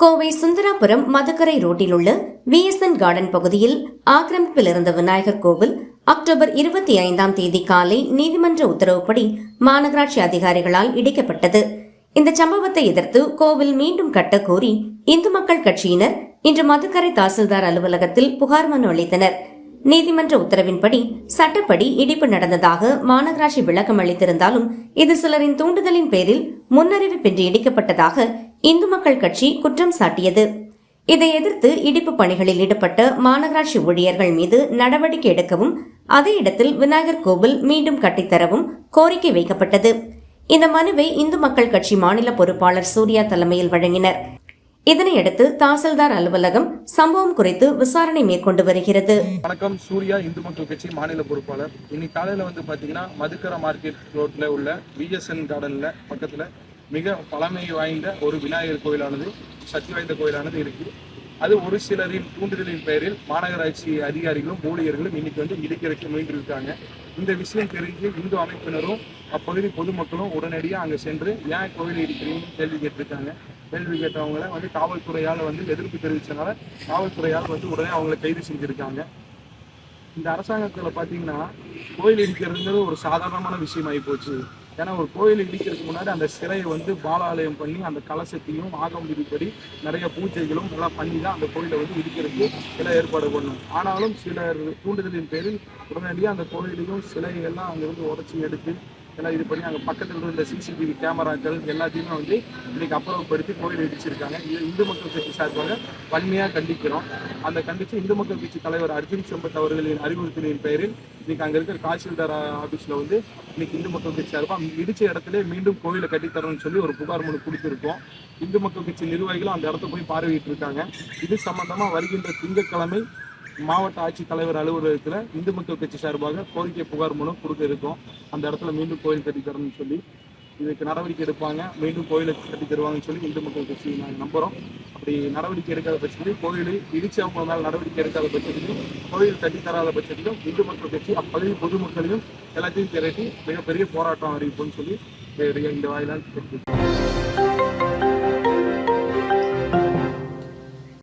கோவை சுந்தராபுரம் மதுக்கரை ரோட்டில் உள்ள VSN garden பகுதியில் ஆக்கிரமிப்பில் இருந்த விநாயகர் கோவில் அக்டோபர் இருபத்தி ஐந்தாம் தேதி காலை நீதிமன்ற உத்தரவுப்படி மாநகராட்சி அதிகாரிகளால் இடிக்கப்பட்டது. இந்த சம்பவத்தை எதிர்த்து கோவில் மீண்டும் கட்ட கோரி இந்து மக்கள் கட்சியினர் இன்று மதுக்கரை தாசில்தார் அலுவலகத்தில் புகார் மனு அளித்தனர். நீதிமன்ற உத்தரவின்படி சட்டப்படி இடிப்பு நடந்ததாக மாநகராட்சி விளக்கம் அளித்திருந்தாலும் இது சிலரின் தூண்டுதலின் பேரில் முன்னறிவிப்பின்றி இடிக்கப்பட்டதாக இந்து மக்கள் கட்சி குற்றம் சாட்டியது. இதை எதிர்த்து இடிப்பு பணிகளில் ஈடுபட்ட மாநகராட்சி ஊழியர்கள் மீது நடவடிக்கை எடுக்கவும் அதே இடத்தில் விநாயகர் கோவில் மீண்டும் கட்டித்தரவும் கோரிக்கை வைக்கப்பட்டது. இந்த மனுவை இந்து மக்கள் கட்சி மாநில பொறுப்பாளர் சூர்யா தலைமையில் வழங்கினர். இதனையடுத்து தாசில்தார் அலுவலகம் சம்பவம் குறித்து விசாரணை மேற்கொண்டு வருகிறது. வணக்கம் சூர்யா இந்து மக்கள் கட்சி மாநில பொறுப்பாளர். இன்னைக்கு காலையில வந்து பாத்தீங்கன்னா மதுக்கர மார்க்கெட் ரோட்ல உள்ள விஎஸ்என் கார்டன்ல பக்கத்துல மிக பழமை வாய்ந்த ஒரு விநாயகர் கோயிலானது சக்தி வாய்ந்த கோயிலானது இருக்கு. அது ஒரு சிலரின் தூண்டுதலின் பெயரில் மாநகராட்சி அதிகாரிகளும் ஊழியர்களும் இன்னைக்கு வந்து இடிக்கிறதுக்கு முயன்றிருக்காங்க இந்த விஷயம் தெரிஞ்சு இந்து அமைப்பினரும் அப்பகுதி பொதுமக்களும் உடனடியாக அங்கே சென்று ஏன் கோயில் இடிக்கிறீங்கன்னு கேள்வி கேட்டிருக்காங்க. கேள்வி கேட்டவங்கள வந்து காவல்துறையால் வந்து எதிர்ப்பு தெரிவித்தனால காவல்துறையால் வந்து உடனே அவங்களை கைது செஞ்சுருக்காங்க. இந்த அரசாங்கத்தில் பார்த்தீங்கன்னா கோயில் இடிக்கிறதுங்கிறது ஒரு சாதாரணமான விஷயமாகி போச்சு. ஏன்னா ஒரு கோயில் இடிக்கிறதுக்கு முன்னாடி அந்த சிலையை வந்து பாலாலயம் பண்ணி அந்த கலசத்தையும் ஆகம் விதிப்படி நிறைய பூஜைகளும் நல்லா பண்ணி தான் அந்த கோயிலை வந்து இடிக்கிறதுக்கு சிலை ஏற்பாடு பண்ணும். ஆனாலும் சிலர் தூண்டுதலின் பேரில் உடனடியாக அந்த கோயிலையும் சிலையெல்லாம் அங்கிருந்து உடச்சி எடுத்து எல்லாம் இது பண்ணி அங்கே பக்கத்தில் இருந்த சிசிடிவி கேமராக்கள் எல்லாத்தையுமே வந்து இன்னைக்கு அப்புறப்படுத்தி கோயில் இடிச்சிருக்காங்க இது இந்து மக்கள் கட்சி சார்பாக வன்மையாக கண்டிக்கிறோம். அந்த கண்டித்து இந்து மக்கள் கட்சி தலைவர் அர்ஜுன் சம்பத் அவர்களின் அறிவுறுத்தலின் பெயரில் இன்னைக்கு அங்கே இருக்கிற காசில்தார் ஆஃபீஸில் வந்து இன்னைக்கு இந்து மக்கள் கட்சி சார்பாக இடிச்ச இடத்துல மீண்டும் கோயிலை கட்டித்தரணும்னு சொல்லி ஒரு புகார் மனு கொடுத்துருக்கோம். இந்து மக்கள் கட்சி நிர்வாகிகளும் அந்த இடத்த போய் பார்வையிட்டு இருக்காங்க இது சம்பந்தமாக வருகின்ற திங்கட்கிழமை மாவட்ட ஆட்சித்தலைவர் அலுவலகத்தில் இந்து மக்கள் கட்சி சார்பாக கோரிக்கை புகார் மூலம் கொடுக்க இருக்கோம். அந்த இடத்துல மீண்டும் கோயில் கட்டி தரணும்னு சொல்லி இதுக்கு நடவடிக்கை எடுப்பாங்க. மீண்டும் கோயிலை கட்டி தருவாங்கன்னு சொல்லி இந்து மக்கள் கட்சி நாங்கள் நம்புகிறோம் அப்படி நடவடிக்கை எடுக்காத பட்சத்தில் கோயிலில் இடிச்சவங்க மேல் நடவடிக்கை எடுக்காத பட்சத்திலும் கோயில் கட்டி தராத பட்சத்திலும் இந்து மக்கள் கட்சி அப்பகுதி பொதுமக்களையும் எல்லாத்தையும் திரட்டி மிகப்பெரிய போராட்டம் அறிவிப்போம்னு சொல்லி இந்த வாயிலால் தெரிவிக்கிறோம்